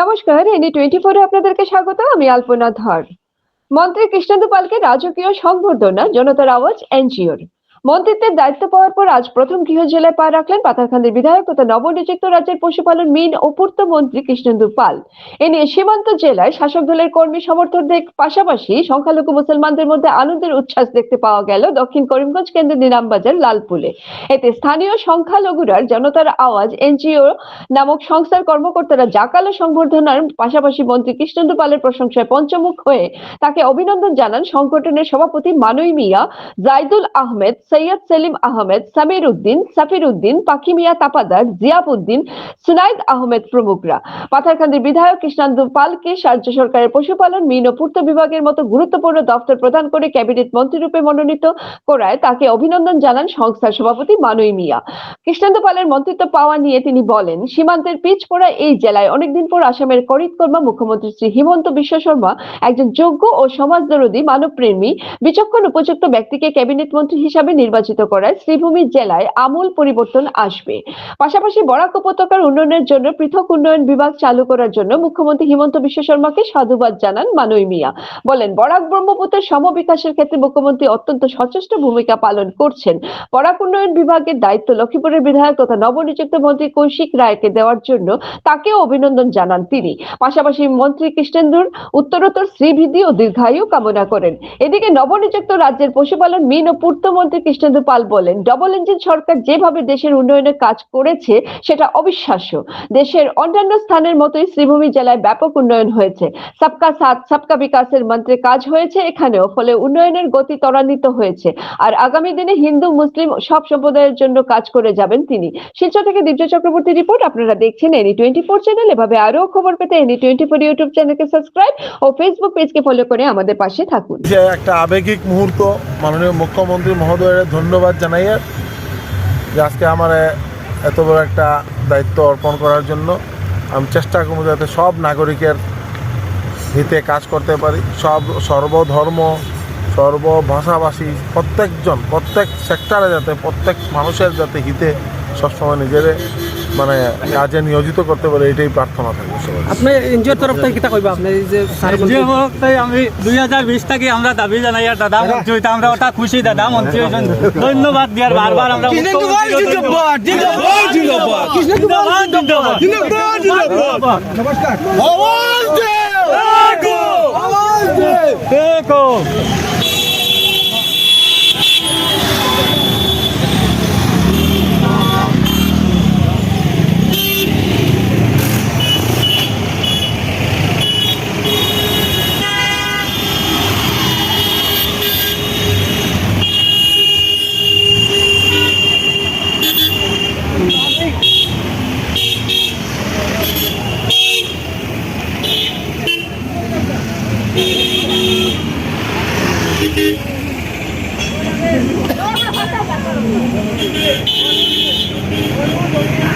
নমস্কার any twenty ফোরে আপনাদেরকে স্বাগত, আমি আলপনা ধর। মন্ত্রী কৃষ্ণেন্দু পালকে রাজকীয় সংবর্ধনা, জনতার আওয়াজ এনজিওর মন্ত্রিত্বের দায়িত্ব পাওয়ার পর আজ প্রথম গৃহ জেলায় পা রাখলেন পাথারকান্দির বিধায়ক তথা নবনিযুক্ত রাজ্যের পশুপালন মিন ও পূর্ত মন্ত্রী কৃষ্ণেন্দু পাল। এ নিয়ে সীমান্ত জেলায় শাসক দলের কর্মী সমর্থকদের পাশাপাশি সংখ্যালঘু মুসলমানদের মধ্যে আনন্দের উচ্ছ্বাস দেখতে পাওয়া গেল দক্ষিণ করিমগঞ্জ কেন্দ্রের নিলামবাজার লালপুলে। এতে স্থানীয় সংখ্যালঘুরার জনতার আওয়াজ, এনজিও নামক সংস্থার কর্মকর্তারা জাকালো সংবর্ধনার পাশাপাশি মন্ত্রী কৃষ্ণেন্দু পালের প্রশংসায় পঞ্চমুখ হয়ে তাকে অভিনন্দন জানান সংগঠনের সভাপতি মানুই মিয়া জাইদুল আহমেদ সৈয়দ সেলিম আহমেদ সামির উদ্দিন সাফির উদ্দিন পাকি মিয়া তাপাদার জিয়াব উদ্দিন সুনাইদ আহমেদ প্রমুখরা। পাথারকান্দির বিধায়ক কৃষ্ণান্দু পালকে রাজ্য সরকারের পশুপালন, মিন ও পূর্ত বিভাগের মতো গুরুত্বপূর্ণ দপ্তর প্রদান করে ক্যাবিনেট মন্ত্রী রূপে মনোনীত করায় তাকে অভিনন্দন জানান সংস্থার সভাপতি মানুই মিয়া। কৃষ্ণান্দু পালের মন্ত্রিত্ব পাওয়া নিয়ে তিনি বলেন, সীমান্তের পিচ পড়া এই জেলায় অনেকদিন পর আসামের করিতকর্মা মুখ্যমন্ত্রী শ্রী হিমন্ত বিশ্ব শর্মা, একজন যোগ্য ও সমাজদরদী মানবপ্রেমী, বিচক্ষণ উপযুক্ত ব্যক্তিকে ক্যাবিনেট মন্ত্রী হিসাবে নির্বাচিত করায় শ্রীভূমি জেলায় আমূল পরিবর্তন আসবে। পাশাপাশি বরাক উপত্যকার উন্নয়নের জন্য পৃথক উন্নয়ন বিভাগ চালু করার জন্য মুখ্যমন্ত্রী হিমন্ত বিশ্ব শর্মাকে সাধুবাদ জানান মানুই মিয়া। বলেন, বরাক ব্রহ্মপুত্রের সমবিকাশের ক্ষেত্রে মুখ্যমন্ত্রী অত্যন্ত সচেষ্ট ভূমিকা পালন করছেন। বরাক উন্নয়ন বিভাগের দায়িত্ব লক্ষ্মীপুরের বিধায়ক তথা নবনিযুক্ত মন্ত্রী কৌশিক রায়কে দেওয়ার জন্য তাকেও অভিনন্দন জানান তিনি। পাশাপাশি মন্ত্রী কৃষ্ণেন্দুর উত্তরোত্তর শ্রীবৃদ্ধি ও দীর্ঘায়ু কামনা করেন। এদিকে নবনিযুক্ত রাজ্যের পশুপালন, মিন ও পূর্তমন্ত্রী কৃষ্ণেন্দু পাল বলেন ডবল ইঞ্জিন সরকার যেভাবে দেশের উন্নয়নের কাজ করেছে, সেটা অবিশ্বাস্য। দেশের অন্যান্য স্থানের মতোই শ্রীভূমি জেলায় ব্যাপক উন্নয়ন হয়েছে। সবকা সাথ, সবকা বিকাশের মন্ত্রে কাজ হয়েছে এখানেও, ফলে উন্নয়নের গতি ত্বরান্বিত হয়েছে। আর আগামী দিনে হিন্দু, মুসলিম সব সম্প্রদায়ের জন্য কাজ করে যাবেন তিনি। শিলচর থেকে দিব্য চক্রবর্তী রিপোর্ট, আপনারা দেখছেন এনি টোয়েন্টি ফোর চ্যানেল এভাবে আরও খবর পেতে এনি টোয়েন্টি ফোর ইউটিউব চ্যানেলকে সাবস্ক্রাইব ও ফেসবুক পেজকে ফলো করে আমাদের পাশে থাকুন। একটা আবেগিক মুহূর্ত মাননীয় মুখ্যমন্ত্রী মহোদয়ের ধন্যবাদ জানাইয়ে যে আজকে আমার এত বড় একটা দায়িত্ব অর্পণ করার জন্য। আমি চেষ্টা করব যাতে সব নাগরিকের হিতে কাজ করতে পারি। সব সর্বধর্ম, সর্বভাষাভাষী প্রত্যেকজন, প্রত্যেক সেক্টরে যাতে, প্রত্যেক মানুষের যাতে হিতে সবসময় নিজের মানে কাজে নিয়োজিত করতে পারে এটাই প্রার্থনা থাকবে সবাই আপনি এনজিওর তরফ থেকে কিতা কইবা? আপনি যে আমি দুই হাজার বিশ থেকে আমরা দাবি জানাই আর দাদা মন্ত্রী হইতে আমরা ওটা খুশি দাদা মন্ত্রী হয়েছেন ধন্যবাদ দিয়ার বারবার আমরা মুখ্যমন্ত্রীকে Thank you.